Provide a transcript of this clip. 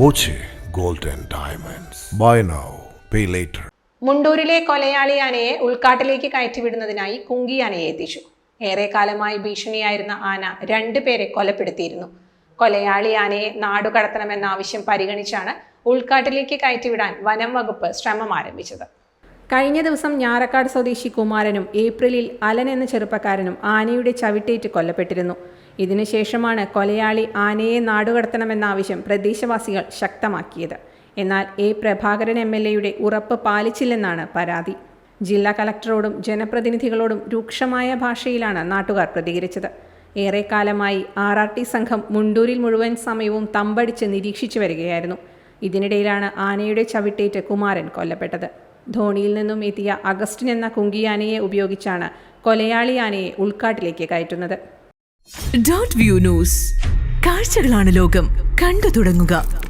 Boche gold and diamonds. Buy now pay later മുണ്ടൂരിലെ കൊലയാളി ആനയെ ഉൾക്കാട്ടിലേക്ക് കയറ്റിവിടുന്നതിനായി കുങ്കി ആനയെ എത്തിച്ചു. ഏറെക്കാലമായി ഭീഷണിയായിരുന്ന ആന രണ്ടുപേരെ കൊലപ്പെടുത്തിയിരുന്നു. കൊലയാളി ആനയെ നാടുകടത്തണമെന്ന ആവശ്യം പരിഗണിച്ചാണ് ഉൾക്കാട്ടിലേക്ക് കയറ്റിവിടാൻ വനം വകുപ്പ് ശ്രമം ആരംഭിച്ചത്. കഴിഞ്ഞ ദിവസം ഞാറക്കാട് സ്വദേശി കുമാരനും ഏപ്രിലിൽ അലൻ എന്ന ചെറുപ്പക്കാരനും ആനയുടെ ചവിട്ടേറ്റ് കൊല്ലപ്പെട്ടിരുന്നു. ഇതിനുശേഷമാണ് കൊലയാളി ആനയെ നാടുകടത്തണമെന്ന ആവശ്യം പ്രദേശവാസികൾ ശക്തമാക്കിയത്. എന്നാൽ എ പ്രഭാകരൻ എം എൽ എയുടെ ഉറപ്പ് പാലിച്ചില്ലെന്നാണ് പരാതി. ജില്ലാ കലക്ടറോടും ജനപ്രതിനിധികളോടും രൂക്ഷമായ ഭാഷയിലാണ് നാട്ടുകാർ പ്രതികരിച്ചത്. ഏറെക്കാലമായി ആർ ആർ ടി സംഘം മുണ്ടൂരിൽ മുഴുവൻ സമയവും തമ്പടിച്ച് നിരീക്ഷിച്ചു വരികയായിരുന്നു. ഇതിനിടയിലാണ് ആനയുടെ ചവിട്ടേറ്റ് കുമാരൻ കൊല്ലപ്പെട്ടത്. ധോണിയിൽ നിന്നും എത്തിയ അഗസ്റ്റിൻ എന്ന കുങ്കിയാനയെ ഉപയോഗിച്ചാണ് കൊലയാളി ആനയെ ഉൾക്കാട്ടിലേക്ക് കയറ്റുന്നത്. ഡോട്ട് വ്യൂ ന്യൂസ് കാഴ്ചകളാണ് ലോകം. കണ്ടു തുടങ്ങുക.